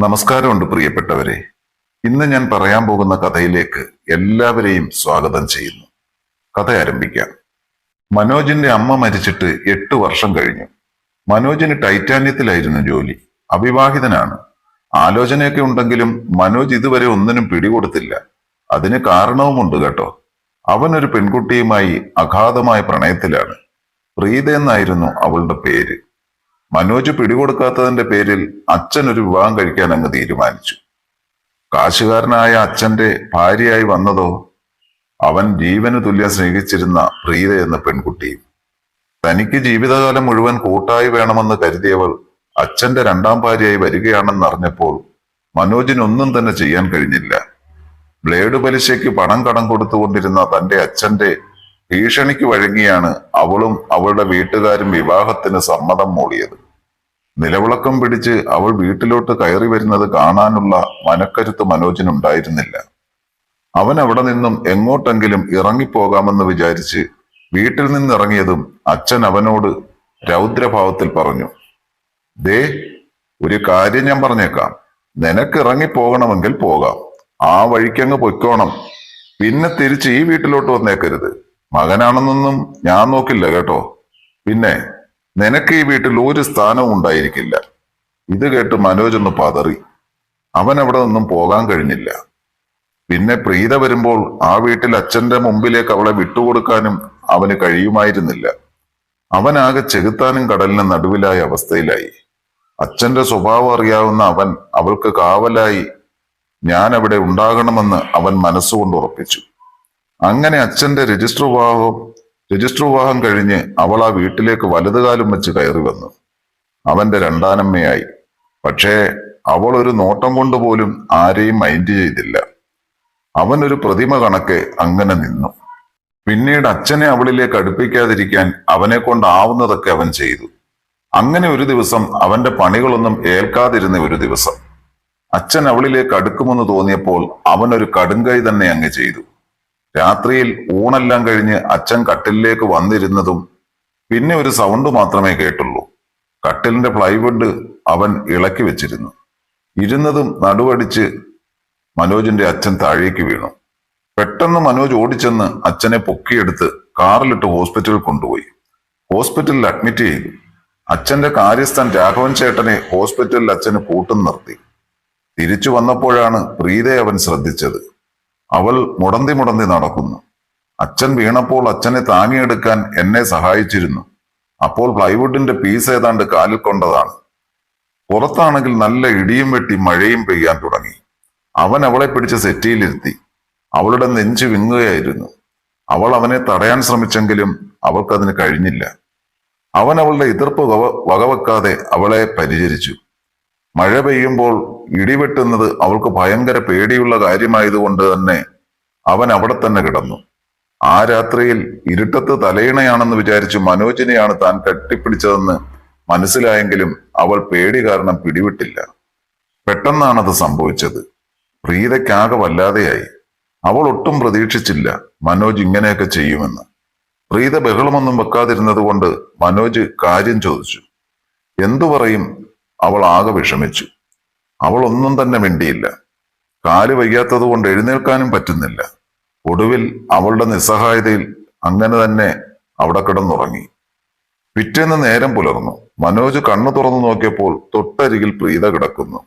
നമസ്കാരമുണ്ട് പ്രിയപ്പെട്ടവരെ. ഇന്ന് ഞാൻ പറയാൻ പോകുന്ന കഥയിലേക്ക് എല്ലാവരെയും സ്വാഗതം ചെയ്യുന്നു. കഥ ആരംഭിക്കാം. മനോജിന്റെ അമ്മ മരിച്ചിട്ട് എട്ട് വർഷം കഴിഞ്ഞു. മനോജിന് ടൈറ്റാനിയത്തിലായിരുന്നു ജോലി. അവിവാഹിതനാണ്. ആലോചനയൊക്കെ ഉണ്ടെങ്കിലും മനോജ് ഇതുവരെ ഒന്നിനും പിടികൊടുത്തില്ല. അതിന് കാരണവുമുണ്ട് കേട്ടോ. അവനൊരു പെൺകുട്ടിയുമായി അഗാധമായ പ്രണയത്തിലാണ്. പ്രീത എന്നായിരുന്നു അവളുടെ പേര്. മനോജ് പിടികൊടുക്കാത്തതിന്റെ പേരിൽ അച്ഛൻ ഒരു വിവാഹം കഴിക്കാൻ അങ്ങ് തീരുമാനിച്ചു. കാശുകാരനായ അച്ഛന്റെ ഭാര്യയായി വന്നതോ അവൻ ജീവന് തുല്യം സ്നേഹിച്ചിരുന്ന പ്രീത എന്ന പെൺകുട്ടിയും തനിക്ക് ജീവിതകാലം മുഴുവൻ കൂട്ടായി വേണമെന്ന് കരുതിയവൾ അച്ഛന്റെ രണ്ടാം ഭാര്യയായി വരികയാണെന്നറിഞ്ഞപ്പോൾ മനോജിനൊന്നും തന്നെ ചെയ്യാൻ കഴിഞ്ഞില്ല. ബ്ലേഡ് പലിശയ്ക്ക് പണം കടം കൊടുത്തുകൊണ്ടിരുന്ന തന്റെ അച്ഛന്റെ ഭീഷണിക്ക് വഴങ്ങിയാണ് അവളും അവളുടെ വീട്ടുകാരും വിവാഹത്തിന് സമ്മതം മൂളിയത്. നിലവിളക്കം പിടിച്ച് അവൾ വീട്ടിലോട്ട് കയറി വരുന്നത് കാണാനുള്ള മനക്കരുത്ത് മനോജിനുണ്ടായിരുന്നില്ല അവൻ അവിടെ നിന്നും എങ്ങോട്ടെങ്കിലും ഇറങ്ങിപ്പോകാമെന്ന് വിചാരിച്ച് വീട്ടിൽ നിന്നിറങ്ങിയതും അച്ഛൻ അവനോട് രൗദ്രഭാവത്തിൽ പറഞ്ഞു ദേ ഒരു കാര്യം ഞാൻ പറഞ്ഞേക്കാം. നിനക്ക് ഇറങ്ങിപ്പോകണമെങ്കിൽ പോകാം. ആ വഴിക്കങ്ങ് പൊയ്ക്കോണം. പിന്നെ തിരിച്ച് ഈ വീട്ടിലോട്ട് വന്നേക്കരുത്. മകനാണെന്നൊന്നും ഞാൻ നോക്കില്ല കേട്ടോ. പിന്നെ നിനക്ക് ഈ വീട്ടിൽ ഒരു സ്ഥാനവും ഉണ്ടായിരിക്കില്ല. ഇത് കേട്ട് മനോജ് ഒന്ന് പതറി. അവൻ അവിടെ നിന്നും പോകാൻ കഴിഞ്ഞില്ല. പിന്നെ പ്രീത വരുമ്പോൾ ആ വീട്ടിൽ അച്ഛന്റെ മുമ്പിലേക്ക് അവളെ വിട്ടുകൊടുക്കാനും അവന് കഴിയുമായിരുന്നില്ല. അവനാകെ ചെകുത്താനും കടലിന് നടുവിലായ അവസ്ഥയിലായി. അച്ഛന്റെ സ്വഭാവം അറിയാവുന്ന അവൻ അവൾക്ക് കാവലായി. ഞാൻ അവിടെ ഉണ്ടാകണമെന്ന് അവൻ മനസ്സുകൊണ്ട് ഉറപ്പിച്ചു. അങ്ങനെ അച്ഛന്റെ രജിസ്റ്റർ വിവാഹവും രജിസ്റ്റർ വിവാഹം കഴിഞ്ഞ് അവൾ ആ വീട്ടിലേക്ക് വലതുകാലം വെച്ച് കയറി വന്നു. അവന്റെ രണ്ടാനമ്മയായി. പക്ഷേ അവൾ ഒരു നോട്ടം കൊണ്ട് പോലും ആരെയും മൈൻഡ് ചെയ്തില്ല. അവൻ ഒരു പ്രതിമ കണക്കെ അങ്ങനെ നിന്നു. പിന്നീട് അച്ഛനെ അവളിലേക്ക് അടുപ്പിക്കാതിരിക്കാൻ അവനെ കൊണ്ടാവുന്നതൊക്കെ അവൻ ചെയ്തു. അങ്ങനെ ഒരു ദിവസം അവന്റെ പണികളൊന്നും ഏൽക്കാതിരുന്ന ഒരു ദിവസം. അച്ഛൻ അവളിലേക്ക് അടുക്കുമെന്ന് തോന്നിയപ്പോൾ അവൻ ഒരു കടുങ്കൈ തന്നെ അങ്ങ് ചെയ്തു. രാത്രിയിൽ ഊണെല്ലാം കഴിഞ്ഞ് അച്ഛൻ കട്ടിലിലേക്ക് വന്നിരുന്നതും പിന്നെ ഒരു സൗണ്ട് മാത്രമേ കേട്ടുള്ളൂ. കട്ടിലിന്റെ പ്ലൈവുഡ് അവൻ ഇളക്കി വെച്ചിരുന്നു. ഇരുന്നതും നടുവടിച്ച് മനോജിന്റെ അച്ഛൻ താഴേക്ക് വീണു. പെട്ടെന്ന് മനോജ് ഓടിച്ചെന്ന് അച്ഛനെ പൊക്കിയെടുത്ത് കാറിലിട്ട് ഹോസ്പിറ്റലിൽ കൊണ്ടുപോയി. ഹോസ്പിറ്റലിൽ അഡ്മിറ്റ് ചെയ്തു. അച്ഛന്റെ കാര്യസ്ഥൻ രാഘവൻ ചേട്ടനെ ഹോസ്പിറ്റലിൽ അച്ഛന് പൂട്ടും നിർത്തി. തിരിച്ചു വന്നപ്പോഴാണ് പ്രീതയെ അവൻ ശ്രദ്ധിച്ചത്. അവൾ മുടന്തി മുടന്തി നടക്കുന്നു. അച്ഛൻ വീണപ്പോൾ അച്ഛനെ താങ്ങിയെടുക്കാൻ എന്നെ സഹായിച്ചിരുന്നു. അപ്പോൾ പ്ലൈവുഡിന്റെ പീസ് ഏതാണ്ട് കാലിൽ കൊണ്ടതാണ്. പുറത്താണെങ്കിൽ നല്ല ഇടിയും വെട്ടി മഴയും പെയ്യാൻ തുടങ്ങി. അവൻ അവളെ പിടിച്ച് സെറ്റിയിലിരുത്തി. അവളുടെ നെഞ്ചു വിങ്ങുകയായിരുന്നു. അവൾ അവനെ തടയാൻ ശ്രമിച്ചെങ്കിലും അവൾക്കതിന് കഴിഞ്ഞില്ല. അവൻ അവളുടെ എതിർപ്പ് വക- വകവെക്കാതെ അവളെ പരിചരിച്ചു. മഴ പെയ്യുമ്പോൾ ഇടിവെട്ടുന്നത് അവൾക്ക് ഭയങ്കര പേടിയുള്ള കാര്യമായതുകൊണ്ട് തന്നെ അവൻ അവിടെ തന്നെ കിടന്നു. ആ രാത്രിയിൽ ഇരുട്ടത്ത് തലയിണയാണെന്ന് വിചാരിച്ചു മനോജിനെയാണ് താൻ കെട്ടിപ്പിടിച്ചതെന്ന് മനസ്സിലായെങ്കിലും അവൾ പേടി കാരണം പിടിവിട്ടില്ല. പെട്ടെന്നാണത് സംഭവിച്ചത്. പ്രീതയ്ക്കാകെ വല്ലാതെയായി. അവൾ ഒട്ടും പ്രതീക്ഷിച്ചില്ല മനോജ് ഇങ്ങനെയൊക്കെ ചെയ്യുമെന്ന്. പ്രീത ബഹളമൊന്നും വെക്കാതിരുന്നത് കൊണ്ട് മനോജ് കാര്യം ചോദിച്ചു. എന്തു പറയും? അവൾ ആകെ വിഷമിച്ചു. അവൾ ഒന്നും തന്നെ മിണ്ടിയില്ല. കാൽ വയ്യാത്തത് കൊണ്ട് എഴുന്നേൽക്കാനും പറ്റുന്നില്ല. ഒടുവിൽ അവളുടെ നിസ്സഹായതയിൽ അങ്ങനെ തന്നെ അവിടെ കിടന്നുറങ്ങി. പിറ്റേന്ന് നേരം പുലർന്നു. മനോജ് കണ്ണു തുറന്നു നോക്കിയപ്പോൾ തൊട്ടരികിൽ പ്രീത കിടക്കുന്നു.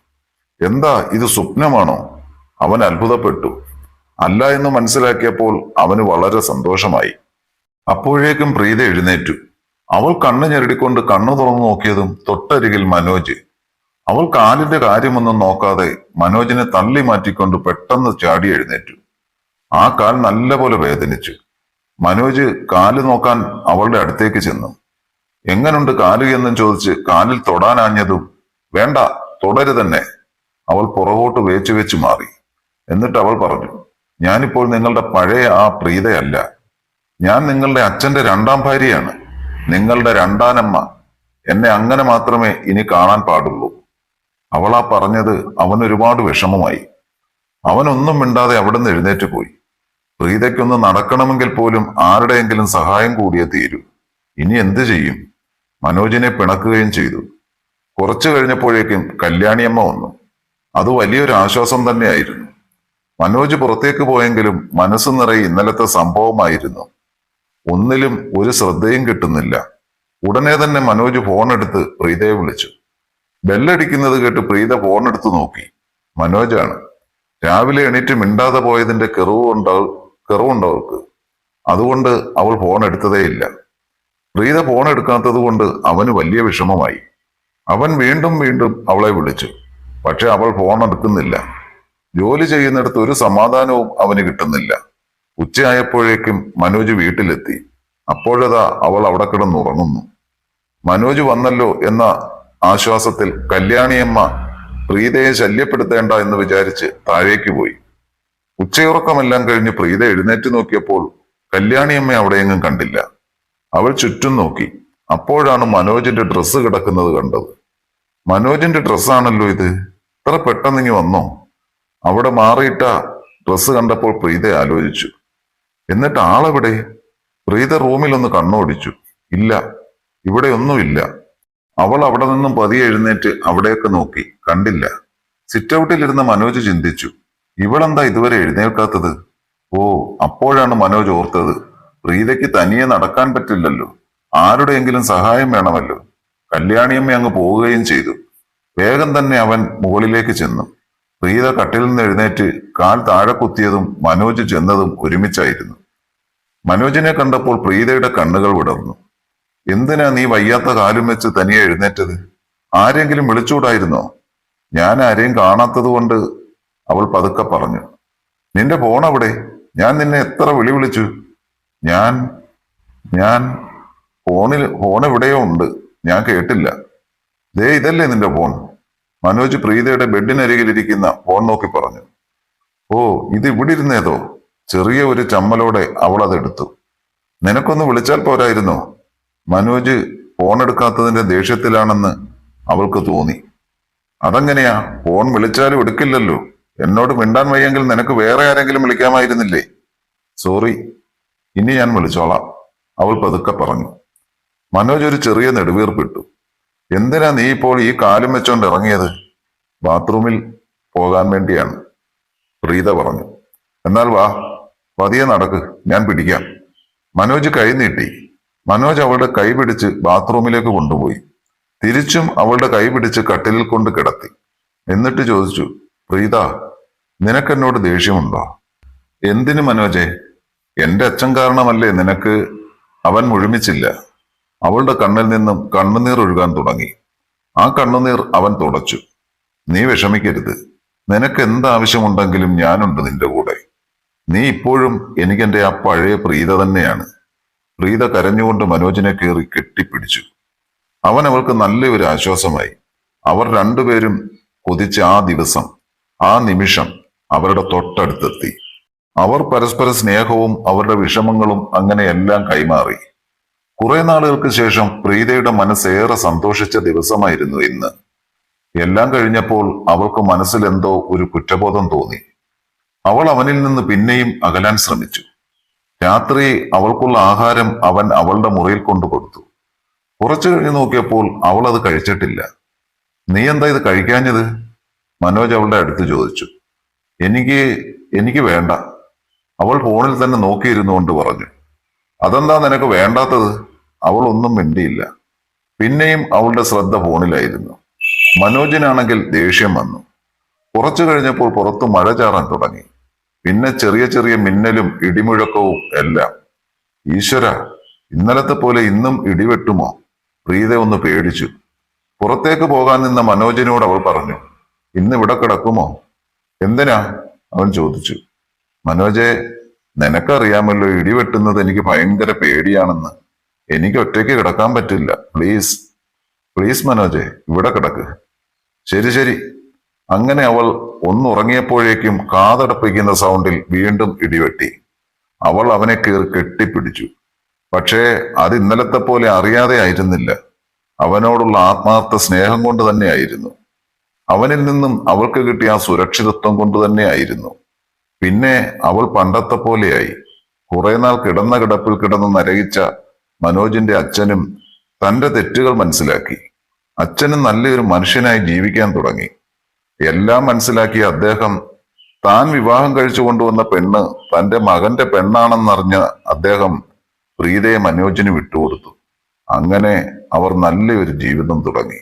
എന്താ ഇത് സ്വപ്നമാണോ? അവൻ അത്ഭുതപ്പെട്ടു. അല്ല എന്ന് മനസ്സിലാക്കിയപ്പോൾ അവന് വളരെ സന്തോഷമായി. അപ്പോഴേക്കും പ്രീത എഴുന്നേറ്റു. അവൾ കണ്ണു ഞെരടിക്കൊണ്ട് കണ്ണു തുറന്നു നോക്കിയതും തൊട്ടരികിൽ മനോജ്. അവൾ കാലിന്റെ കാര്യമൊന്നും നോക്കാതെ മനോജിനെ തള്ളി മാറ്റിക്കൊണ്ട് പെട്ടെന്ന് ചാടി എഴുന്നേറ്റു. ആ കാൽ നല്ലപോലെ വേദനിച്ചു. മനോജ് കാൽ നോക്കാൻ അവളുടെ അടുത്തേക്ക് ചെന്നു. എങ്ങനുണ്ട് കാൽ? എന്നും ചോദിച്ച് കാലിൽ തൊടാനാഞ്ഞതും വേണ്ട തുടരു തന്നെ. അവൾ പുറകോട്ട് വേച്ചു വെച്ച് മാറി. എന്നിട്ട് അവൾ പറഞ്ഞു ഞാനിപ്പോൾ നിങ്ങളുടെ പഴയ ആ പ്രീതയല്ല. ഞാൻ നിങ്ങളുടെ അച്ഛന്റെ രണ്ടാം ഭാര്യയാണ്. നിങ്ങളുടെ രണ്ടാനമ്മ എന്നെ അങ്ങനെ മാത്രമേ ഇനി കാണാൻ പാടുള്ളൂ. അവളാ പറഞ്ഞത് അവൻ ഒരുപാട് വിഷമമായി. അവനൊന്നും മിണ്ടാതെ അവിടുന്ന് എഴുന്നേറ്റ് പോയി. പ്രീതയ്ക്കൊന്ന് നടക്കണമെങ്കിൽ പോലും ആരുടെയെങ്കിലും സഹായം കൂടിയേ തീരൂ. ഇനി എന്തു ചെയ്യും? മനോജിനെ പിണക്കുകയും ചെയ്തു. കുറച്ചു കഴിഞ്ഞപ്പോഴേക്കും കല്യാണിയമ്മ വന്നു. അത് വലിയൊരു ആശ്വാസം തന്നെയായിരുന്നു. മനോജ് പുറത്തേക്ക് പോയെങ്കിലും മനസ്സ് നിറയെ ഇന്നലത്തെ സംഭവമായിരുന്നു. ഒന്നിലും ഒരു ശ്രദ്ധയും കിട്ടുന്നില്ല. ഉടനെ തന്നെ മനോജ് ഫോണെടുത്ത് പ്രീതയെ വിളിച്ചു. ബെല്ലടിക്കുന്നത് കേട്ട് പ്രീത ഫോണെടുത്ത് നോക്കി. മനോജാണ്. രാവിലെ എണീറ്റ് മിണ്ടാതെ പോയതിന്റെ കെറിവുണ്ടാവും കെറിവുണ്ടവർക്ക് അതുകൊണ്ട് അവൾ ഫോൺ എടുത്തതേയില്ല പ്രീത ഫോൺ എടുക്കാത്തത് കൊണ്ട് അവന് വലിയ വിഷമമായി. അവൻ വീണ്ടും വീണ്ടും അവളെ വിളിച്ചു. പക്ഷെ അവൾ ഫോൺ എടുക്കുന്നില്ല ജോലി ചെയ്യുന്നിടത്ത് ഒരു സമാധാനവും അവന് കിട്ടുന്നില്ല. ഉച്ചയായപ്പോഴേക്കും മനോജ് വീട്ടിലെത്തി. അപ്പോഴതാ അവൾ അവിടെ കിടന്നുറങ്ങുന്നു. മനോജ് വന്നല്ലോ എന്ന ആശ്വാസത്തിൽ കല്യാണിയമ്മ പ്രീതയെ ശല്യപ്പെടുത്തേണ്ട എന്ന് വിചാരിച്ച് താഴേക്ക് പോയി. ഉച്ചയുറക്കമെല്ലാം കഴിഞ്ഞ് പ്രീത എഴുന്നേറ്റ് നോക്കിയപ്പോൾ കല്യാണിയമ്മ അവിടെയെങ്ങും കണ്ടില്ല. അവൾ ചുറ്റും നോക്കി. അപ്പോഴാണ് മനോജിന്റെ ഡ്രസ്സ് കിടക്കുന്നത് കണ്ടത്. മനോജിന്റെ ഡ്രസ്സാണല്ലോ ഇത്. ഇത്ര പെട്ടെന്നിങ്ങി വന്നോ? അവിടെ മാറിയിട്ട ഡ്രസ്സ് കണ്ടപ്പോൾ പ്രീത ആലോചിച്ചു. എന്നിട്ട് ആളെവിടെ? പ്രീത റൂമിൽ ഒന്ന് കണ്ണോടിച്ചു. ഇല്ല ഇവിടെ ഒന്നുമില്ല അവൾ അവിടെ നിന്നും പതിയെ എഴുന്നേറ്റ് അവിടെയൊക്കെ നോക്കി. കണ്ടില്ല. സിറ്റ് ഇരുന്ന് മനോജ് ചിന്തിച്ചു. ഇവളെന്താ ഇതുവരെ എഴുന്നേൽക്കാത്തത്? ഓ അപ്പോഴാണ് മനോജ് ഓർത്തത്. പ്രീതയ്ക്ക് തനിയെ നടക്കാൻ പറ്റില്ലല്ലോ. ആരുടെയെങ്കിലും സഹായം വേണമല്ലോ. കല്യാണിയമ്മ അങ്ങ് പോവുകയും ചെയ്തു. വേഗം തന്നെ അവൻ മുകളിലേക്ക് ചെന്നു. പ്രീത കട്ടിൽ നിന്ന് എഴുന്നേറ്റ് കാൽ താഴെ കുത്തിയതും മനോജ് ചെന്നതും ഒരുമിച്ചായിരുന്നു. മനോജിനെ കണ്ടപ്പോൾ പ്രീതയുടെ കണ്ണുകൾ വിടർന്നു. എന്തിനാ നീ വയ്യാത്ത കാലും വെച്ച് തനിയെ എഴുന്നേറ്റത്? ആരെങ്കിലും വിളിച്ചുകൂടായിരുന്നോ ഞാൻ ആരെയും കാണാത്തത് കൊണ്ട് അവൾ പതുക്കെ പറഞ്ഞു. നിന്റെ ഫോൺ അവിടെ. ഞാൻ നിന്നെ എത്ര വിളി വിളിച്ചു? ഞാൻ ഞാൻ ഫോണിൽ ഫോൺ എവിടെയോ ഉണ്ട്. ഞാൻ കേട്ടില്ല. ദേ ഇതല്ലേ നിന്റെ ഫോൺ? മനോജ് പ്രീതയുടെ ബെഡിനരികിലിരിക്കുന്ന ഫോൺ നോക്കി പറഞ്ഞു. ഓ ഇത് ഇവിടെ ഇരുന്നേതോ? ചെറിയ ഒരു ചമ്മലോടെ അവൾ അതെടുത്തു നിനക്കൊന്ന് വിളിച്ചാൽ പോരായിരുന്നോ. മനോജ് ഫോൺ എടുക്കാത്തതിന്റെ ദേഷ്യത്തിലാണെന്ന് അവൾക്ക് തോന്നി. അതെങ്ങനെയാ? ഫോൺ വിളിച്ചാലും എടുക്കില്ലല്ലോ. എന്നോട് മിണ്ടാൻ വയ്യെങ്കിൽ നിനക്ക് വേറെ ആരെങ്കിലും വിളിക്കാമായിരുന്നില്ലേ? സോറി ഇനി ഞാൻ വിളിച്ചോളാം. അവൾ പതുക്കെ പറഞ്ഞു. മനോജ് ഒരു ചെറിയ നെടുവീർപ്പിട്ടു. എന്തിനാ നീ ഇപ്പോൾ ഈ കാലും വെച്ചോണ്ട് ഇറങ്ങിയത്? ബാത്റൂമിൽ പോകാൻ വേണ്ടിയാണ്. പ്രീത പറഞ്ഞു. എന്നാൽ വാ പതിയെ നടക്ക് ഞാൻ പിടിക്കാം. മനോജ് കൈ നീട്ടി. മനോജ് അവളുടെ കൈ പിടിച്ച് ബാത്റൂമിലേക്ക് കൊണ്ടുപോയി. തിരിച്ചും അവളുടെ കൈ പിടിച്ച് കട്ടിലിൽ കൊണ്ട് കിടത്തി. എന്നിട്ട് ചോദിച്ചു പ്രീത നിനക്കെന്നോട് ദേഷ്യമുണ്ടോ? എന്തിനു മനോജെ? എന്റെ അച്ഛൻ കാരണമല്ലേ നിനക്ക് അവൻ മുഴുമിച്ചില്ല? അവളുടെ കണ്ണിൽ നിന്നും കണ്ണുനീർ ഒഴുകാൻ തുടങ്ങി. ആ കണ്ണുനീർ അവൻ തുടച്ചു. നീ വിഷമിക്കരുത്. നിനക്ക് എന്താവശ്യമുണ്ടെങ്കിലും ഞാനുണ്ട് നിന്റെ കൂടെ. നീ ഇപ്പോഴും എനിക്കെന്റെ ആ പഴയ പ്രീത തന്നെയാണ്. പ്രീത കരഞ്ഞുകൊണ്ട് മനോജിനെ കയറി കെട്ടിപ്പിടിച്ചു. അവൻ അവൾക്ക് നല്ലൊരു ആശ്വാസമായി. അവർ രണ്ടുപേരും കൊതിച്ച ആ ദിവസം ആ നിമിഷം അവരുടെ തൊട്ടടുത്തെത്തി. അവർ പരസ്പര സ്നേഹവും അവരുടെ വിഷമങ്ങളും അങ്ങനെ എല്ലാം കൈമാറി. കുറെ നാളുകൾക്ക് ശേഷം പ്രീതയുടെ മനസ്സേറെ സന്തോഷിച്ച ദിവസമായിരുന്നു ഇന്ന്. എല്ലാം കഴിഞ്ഞപ്പോൾ അവൾക്ക് മനസ്സിലെന്തോ ഒരു കുറ്റബോധം തോന്നി. അവൾ അവനിൽ നിന്ന് പിന്നെയും അകലാൻ ശ്രമിച്ചു. രാത്രി അവൾക്കുള്ള ആഹാരം അവൻ അവളുടെ മുറിയിൽ കൊണ്ടു കൊടുത്തു കുറച്ചു കഴിഞ്ഞ് നോക്കിയപ്പോൾ അവൾ അത് കഴിച്ചിട്ടില്ല. നീ എന്താ ഇത് കഴിക്കാഞ്ഞത്? മനോജ് അവളുടെ അടുത്ത് ചോദിച്ചു. എനിക്ക് എനിക്ക് വേണ്ട. അവൾ ഫോണിൽ തന്നെ നോക്കിയിരുന്നുകൊണ്ട് പറഞ്ഞു. അതെന്താ നിനക്ക് വേണ്ടാത്തത്? അവൾ ഒന്നും മിണ്ടിയില്ല. പിന്നെയും അവളുടെ ശ്രദ്ധ ഫോണിലായിരുന്നു. മനോജിനാണെങ്കിൽ ദേഷ്യം വന്നു. കുറച്ചു കഴിഞ്ഞപ്പോൾ പുറത്ത് മഴ ചാറാൻ തുടങ്ങി. പിന്നെ ചെറിയ ചെറിയ മിന്നലും ഇടിമുഴക്കവും എല്ലാം. ഈശ്വര ഇന്നലത്തെ പോലെ ഇന്നും ഇടിവെട്ടുമോ? പ്രീത ഒന്ന് പേടിച്ചു. പുറത്തേക്ക് പോകാൻ നിന്ന മനോജിനോട് അവൾ പറഞ്ഞു ഇന്ന് ഇവിടെ കിടക്കുമോ? എന്തിനാ? അവൻ ചോദിച്ചു. മനോജെ നിനക്കറിയാമല്ലോ ഇടിവെട്ടുന്നത് എനിക്ക് ഭയങ്കര പേടിയാണെന്ന്. എനിക്ക് ഒറ്റയ്ക്ക് കിടക്കാൻ പറ്റില്ല. പ്ലീസ് പ്ലീസ് മനോജെ ഇവിടെ കിടക്ക്. ശരി ശരി. അങ്ങനെ അവൾ ഒന്നുറങ്ങിയപ്പോഴേക്കും കാതടപ്പിക്കുന്ന സൗണ്ടിൽ വീണ്ടും ഇടിവെട്ടി. അവൾ അവനെ കീറി കെട്ടിപ്പിടിച്ചു. പക്ഷേ അത് ഇന്നലത്തെ പോലെ അറിയാതെ ആയിരുന്നില്ല. അവനോടുള്ള ആത്മാർത്ഥ സ്നേഹം കൊണ്ട് തന്നെയായിരുന്നു അവനിൽ നിന്നും അവൾക്ക് കിട്ടിയ ആ സുരക്ഷിതത്വം കൊണ്ട് തന്നെയായിരുന്നു പിന്നെ അവൾ പണ്ടത്തെ പോലെയായി. കുറെ നാൾ കിടന്ന കിടപ്പിൽ കിടന്ന് നരകിച്ച മനോജിന്റെ അച്ഛനും തന്റെ തെറ്റുകൾ മനസ്സിലാക്കി. അച്ഛനും നല്ലൊരു മനുഷ്യനായി ജീവിക്കാൻ തുടങ്ങി. എല്ലാം മനസ്സിലാക്കിയ അദ്ദേഹം താൻ വിവാഹം കഴിച്ചു കൊണ്ടുവന്ന പെണ്ണ് തന്റെ മകന്റെ പെണ്ണാണെന്നറിഞ്ഞ് അദ്ദേഹം പ്രീതയെ മനോജിന് വിട്ടുകൊടുത്തു. അങ്ങനെ അവർ നല്ലൊരു ജീവിതം തുടങ്ങി.